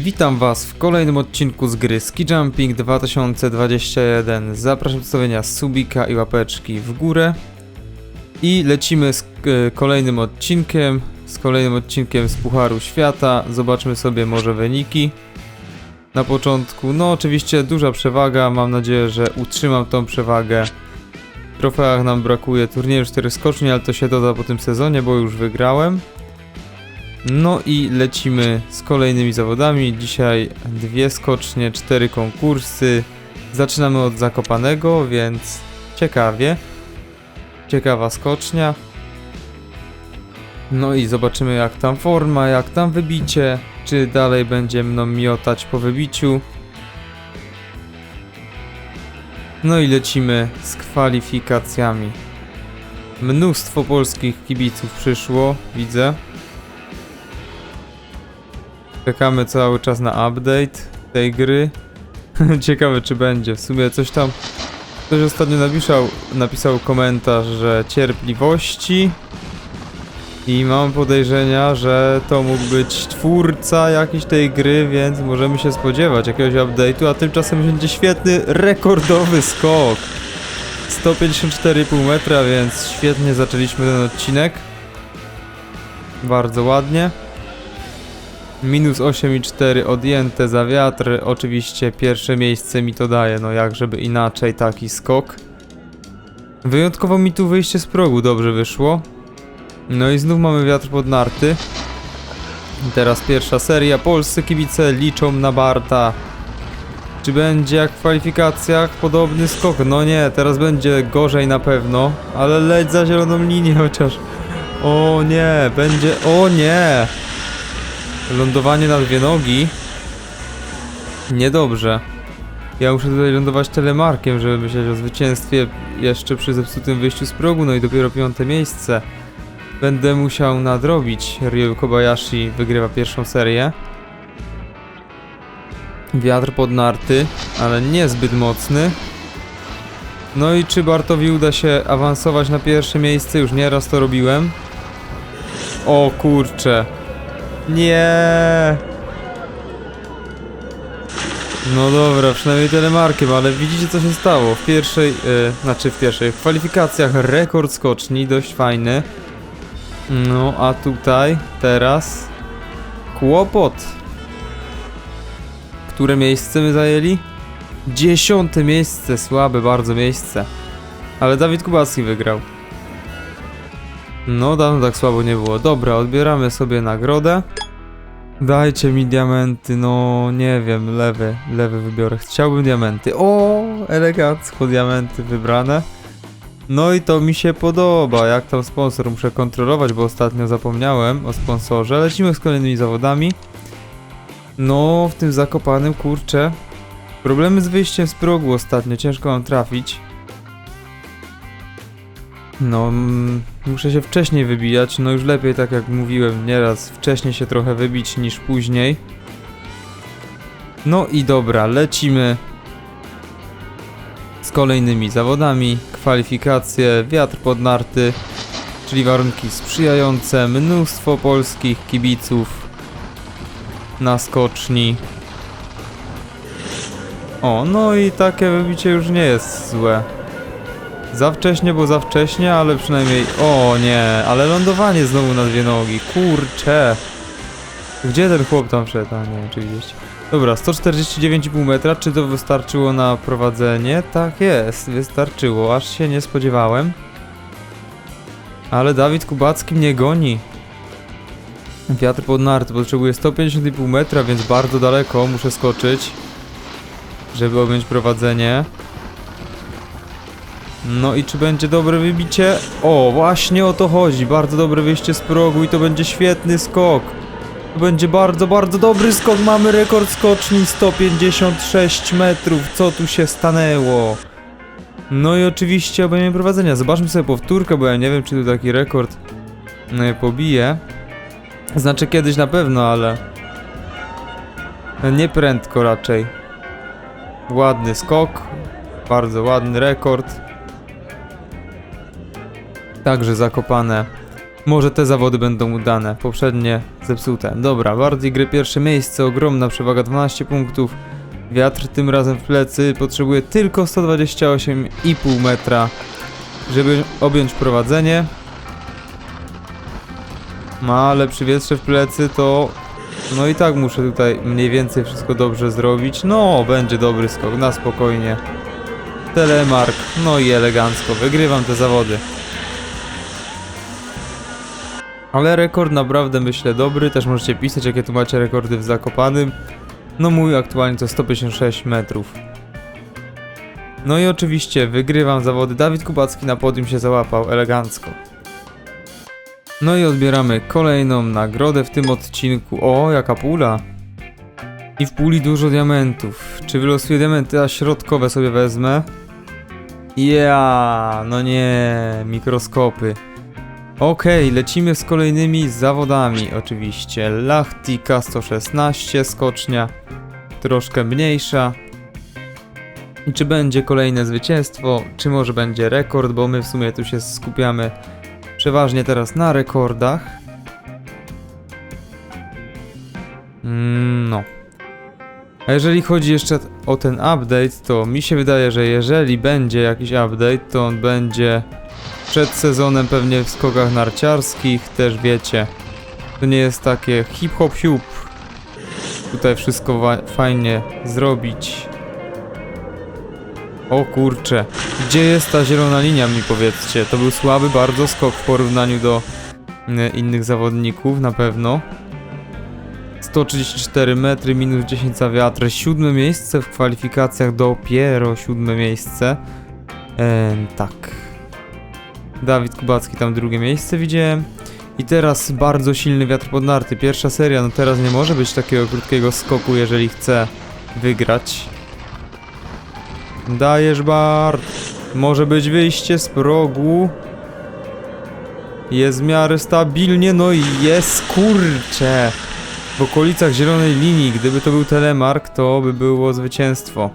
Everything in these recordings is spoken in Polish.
Witam Was w kolejnym odcinku z gry Ski Jumping 2021. Zapraszam do stawienia subika i łapeczki w górę. I lecimy z e, kolejnym odcinkiem, z kolejnym odcinkiem z Pucharu Świata. Zobaczmy sobie może wyniki. Na początku, no oczywiście duża przewaga, mam nadzieję, że utrzymam tą przewagę. W trofeach nam brakuje turnieju 4 skoczni, ale to się doda po tym sezonie, bo już wygrałem. No i lecimy z kolejnymi zawodami. Dzisiaj dwie skocznie, cztery konkursy. Zaczynamy od Zakopanego, więc ciekawie. Ciekawa skocznia. No i zobaczymy jak tam forma, jak tam wybicie. Czy dalej będzie mną miotać po wybiciu. No i lecimy z kwalifikacjami. Mnóstwo polskich kibiców przyszło, widzę. Czekamy cały czas na update tej gry. Ciekawe czy będzie. W sumie coś tam. Ktoś ostatnio napisał, napisał komentarz, że cierpliwości. I mam podejrzenia, że to mógł być twórca jakiejś tej gry, więc możemy się spodziewać jakiegoś update'u, a tymczasem będzie świetny, rekordowy skok. 154,5 metra, więc świetnie zaczęliśmy ten odcinek. Bardzo ładnie. Minus 8,4 odjęte za wiatr. Oczywiście pierwsze miejsce mi to daje, no jak żeby inaczej taki skok. Wyjątkowo mi tu wyjście z progu dobrze wyszło. No i znów mamy wiatr pod narty. I teraz pierwsza seria. Polscy kibice liczą na Barta. Czy będzie jak w kwalifikacjach podobny skok? No nie, teraz będzie gorzej na pewno, ale leć za zieloną linię chociaż. O nie, będzie... O nie! Lądowanie na dwie nogi. Niedobrze. Ja muszę tutaj lądować telemarkiem, żeby myśleć o zwycięstwie jeszcze przy zepsutym wyjściu z progu, no i dopiero piąte miejsce. Będę musiał nadrobić. Ryu Kobayashi wygrywa pierwszą serię. Wiatr pod narty, ale niezbyt mocny. No i czy Bartowi uda się awansować na pierwsze miejsce? Już nieraz to robiłem. O kurcze. Nie. No dobra, przynajmniej telemarkiem, ale widzicie co się stało. W pierwszej, e, znaczy w pierwszej, w kwalifikacjach rekord skoczni, dość fajny. No, a tutaj, teraz, kłopot. Które miejsce my zajęli? Dziesiąte miejsce, słabe bardzo miejsce. Ale Dawid Kubacki wygrał. No, dawno tak słabo nie było. Dobra, odbieramy sobie nagrodę. Dajcie mi diamenty, no nie wiem, lewy, lewy wybiorę. Chciałbym diamenty. O, elegancko diamenty wybrane. No i to mi się podoba. Jak tam sponsor muszę kontrolować, bo ostatnio zapomniałem o sponsorze. Lecimy z kolejnymi zawodami. No, w tym zakopanym, kurczę. Problemy z wyjściem z progu ostatnio, ciężko mam trafić. No, mm, muszę się wcześniej wybijać, no już lepiej, tak jak mówiłem nieraz, wcześniej się trochę wybić niż później. No i dobra, lecimy z kolejnymi zawodami, kwalifikacje, wiatr pod narty, czyli warunki sprzyjające, mnóstwo polskich kibiców na skoczni. O, no i takie wybicie już nie jest złe. Za wcześnie, bo za wcześnie, ale przynajmniej... O nie, ale lądowanie znowu na dwie nogi, kurcze. Gdzie ten chłop tam wszedł? A nie, oczywiście. Dobra, 149,5 metra, czy to wystarczyło na prowadzenie? Tak jest, wystarczyło, aż się nie spodziewałem. Ale Dawid Kubacki mnie goni. Wiatr pod nart, potrzebuję 150,5 metra, więc bardzo daleko muszę skoczyć, żeby objąć prowadzenie. No i czy będzie dobre wybicie? O, właśnie o to chodzi. Bardzo dobre wyjście z progu i to będzie świetny skok. To będzie bardzo, bardzo dobry skok. Mamy rekord skoczni 156 metrów. Co tu się stanęło? No i oczywiście obejmie prowadzenia. Zobaczmy sobie powtórkę, bo ja nie wiem, czy tu taki rekord no, pobije. Znaczy kiedyś na pewno, ale nie prędko raczej. Ładny skok. Bardzo ładny rekord. Także zakopane. Może te zawody będą udane, poprzednie zepsute. Dobra, Bardi gry pierwsze miejsce, ogromna przewaga 12 punktów. Wiatr tym razem w plecy potrzebuje tylko 128,5 metra, żeby objąć prowadzenie. Ma lepszy wietrze w plecy, to no i tak muszę tutaj mniej więcej wszystko dobrze zrobić. No, będzie dobry skok, na spokojnie. Telemark, no i elegancko, wygrywam te zawody. Ale rekord naprawdę myślę dobry, też możecie pisać jakie tu macie rekordy w Zakopanym. No mój aktualnie to 156 metrów. No i oczywiście wygrywam zawody, Dawid Kubacki na podium się załapał elegancko. No i odbieramy kolejną nagrodę w tym odcinku. O, jaka pula! I w puli dużo diamentów. Czy wylosuję diamenty, a środkowe sobie wezmę? Ja, no nie, mikroskopy. Okej, lecimy z kolejnymi zawodami oczywiście. Lachtika 116, skocznia troszkę mniejsza. I czy będzie kolejne zwycięstwo, czy może będzie rekord, bo my w sumie tu się skupiamy przeważnie teraz na rekordach. Mm, No. A jeżeli chodzi jeszcze o ten update, to mi się wydaje, że jeżeli będzie jakiś update, to on będzie przed sezonem pewnie w skokach narciarskich, też wiecie. To nie jest takie hip hop siup. Tutaj wszystko fajnie zrobić. O kurcze, gdzie jest ta zielona linia mi powiedzcie? To był słaby bardzo skok w porównaniu do e, innych zawodników na pewno. 134 metry, minus 10 za wiatr, siódme miejsce w kwalifikacjach, dopiero siódme miejsce. E, tak. Dawid Kubacki tam drugie miejsce widziałem. I teraz bardzo silny wiatr pod narty. Pierwsza seria, no teraz nie może być takiego krótkiego skoku, jeżeli chce wygrać. Dajesz Bart. Może być wyjście z progu. Jest w miarę stabilnie, no i jest kurcze. W okolicach zielonej linii, gdyby to był telemark, to by było zwycięstwo.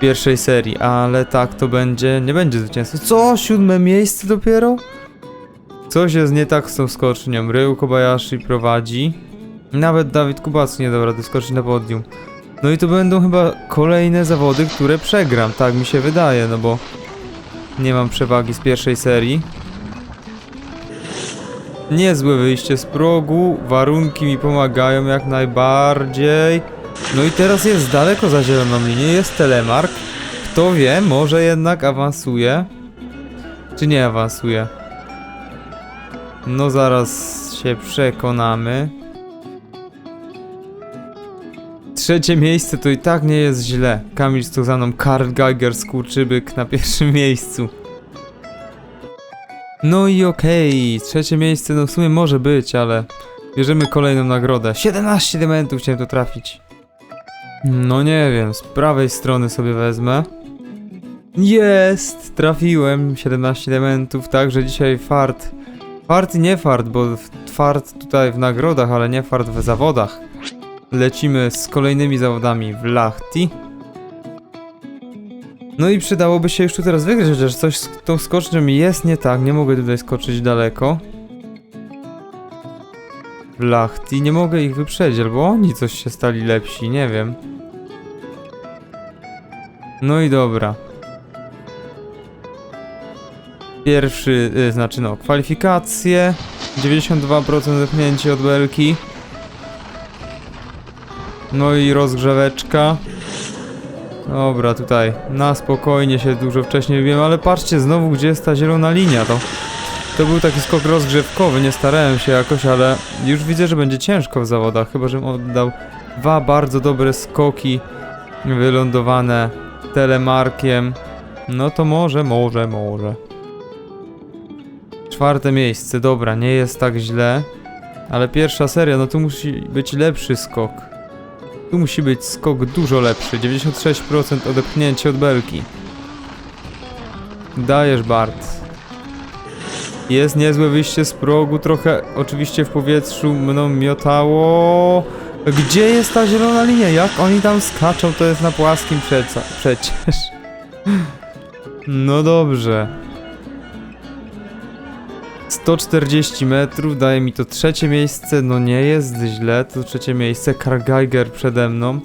Pierwszej serii, ale tak to będzie, nie będzie zwycięstwa. Co? Siódme miejsce dopiero? Coś jest nie tak z tą skocznią. Ryu Kobayashi prowadzi. Nawet Dawid Kubacki nie dał rady skoczyć na podium. No i to będą chyba kolejne zawody, które przegram, tak mi się wydaje, no bo nie mam przewagi z pierwszej serii. Niezłe wyjście z progu, warunki mi pomagają jak najbardziej. No i teraz jest daleko za zieloną linię, jest telemark. Kto wie, może jednak awansuje. Czy nie awansuje? No zaraz się przekonamy. Trzecie miejsce to i tak nie jest źle. Kamil Stuzaną, Karl Geiger, skurczybyk na pierwszym miejscu. No i okej, trzecie miejsce no w sumie może być, ale bierzemy kolejną nagrodę. 17 diamentów chciałem to trafić. No nie wiem, z prawej strony sobie wezmę. Jest! Trafiłem 17 diamentów, także dzisiaj fart. Fart i nie fart, bo fart tutaj w nagrodach, ale nie fart w zawodach. Lecimy z kolejnymi zawodami w Lachti. No i przydałoby się już tu teraz wygrać, chociaż coś z tą skocznią jest nie tak, nie mogę tutaj skoczyć daleko. W Lachti, nie mogę ich wyprzedzić, albo oni coś się stali lepsi, nie wiem. No i dobra. Pierwszy, y, znaczy no, kwalifikacje. 92% zepchnięcie od belki. No i rozgrzeweczka. Dobra, tutaj na spokojnie się dużo wcześniej wiem, ale patrzcie znowu gdzie jest ta zielona linia, to to był taki skok rozgrzewkowy, nie starałem się jakoś, ale już widzę, że będzie ciężko w zawodach, chyba żebym oddał dwa bardzo dobre skoki wylądowane telemarkiem. No to może, może, może. Czwarte miejsce, dobra, nie jest tak źle. Ale pierwsza seria, no tu musi być lepszy skok. Tu musi być skok dużo lepszy. 96% odepchnięcie od belki. Dajesz Bart. Jest niezłe wyjście z progu, trochę oczywiście w powietrzu mną miotało. Gdzie jest ta zielona linia? Jak oni tam skaczą, to jest na płaskim przeca przecież. No dobrze. 140 metrów, daje mi to trzecie miejsce, no nie jest źle, to trzecie miejsce, Karl Geiger przede mną.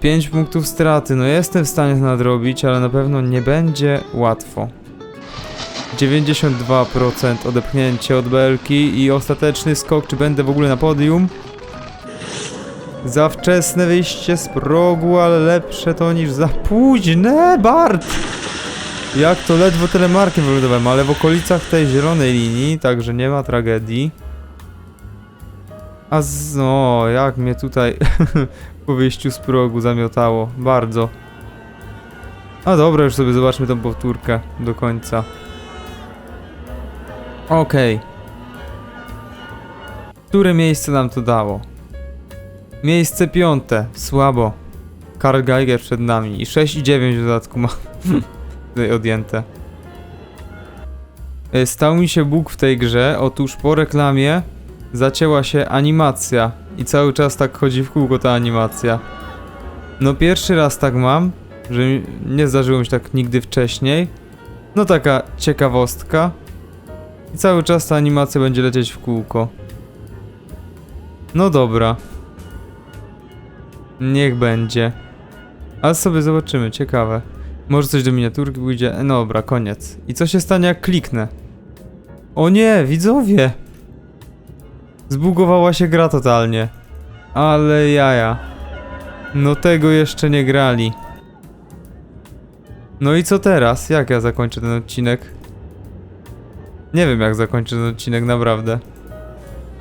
5 punktów straty, no jestem w stanie to nadrobić, ale na pewno nie będzie łatwo. 92% odepchnięcie od belki i ostateczny skok, czy będę w ogóle na podium? Za wczesne wyjście z progu, ale lepsze to niż za późne, Bart! Jak to ledwo telemarkiem wylądowałem, ale w okolicach tej zielonej linii, także nie ma tragedii. A z... no, jak mnie tutaj po wyjściu z progu zamiotało, bardzo. A dobra, już sobie zobaczmy tą powtórkę do końca. Okej. Które miejsce nam to dało? Miejsce piąte, słabo. Karl Geiger przed nami i 6 i 9 w dodatku ma tutaj odjęte. E, Stał mi się Bóg w tej grze, otóż po reklamie zacięła się animacja i cały czas tak chodzi w kółko ta animacja. No pierwszy raz tak mam, że nie zdarzyło mi się tak nigdy wcześniej. No taka ciekawostka. I cały czas ta animacja będzie lecieć w kółko. No dobra. Niech będzie. Ale sobie zobaczymy, ciekawe. Może coś do miniaturki pójdzie. No dobra, koniec. I co się stanie jak kliknę? O nie, widzowie! Zbugowała się gra totalnie. Ale jaja. No tego jeszcze nie grali. No i co teraz? Jak ja zakończę ten odcinek? Nie wiem jak zakończę ten odcinek, naprawdę.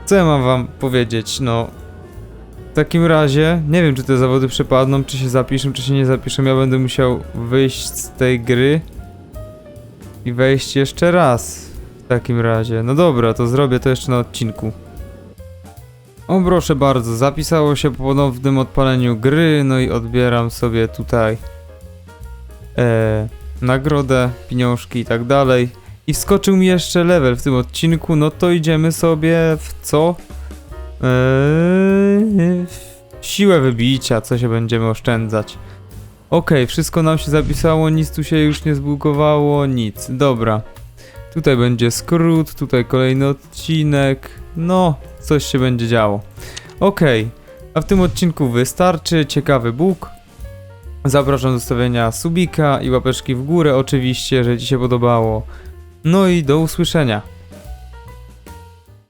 Co ja mam wam powiedzieć? No... W takim razie, nie wiem czy te zawody przepadną, czy się zapiszą, czy się nie zapiszą. Ja będę musiał wyjść z tej gry i wejść jeszcze raz. W takim razie. No dobra, to zrobię to jeszcze na odcinku. O proszę bardzo, zapisało się po ponownym odpaleniu gry, no i odbieram sobie tutaj e, nagrodę, pieniążki i tak dalej. I wskoczył mi jeszcze level w tym odcinku, no to idziemy sobie w co? Eee, w siłę wybicia, co się będziemy oszczędzać. Okej, wszystko nam się zapisało, nic tu się już nie zbugowało, nic. Dobra. Tutaj będzie skrót, tutaj kolejny odcinek. No, coś się będzie działo. Okej, a w tym odcinku wystarczy. Ciekawy Bóg. Zapraszam do stawienia subika i łapeczki w górę, oczywiście, że Ci się podobało. No i do usłyszenia.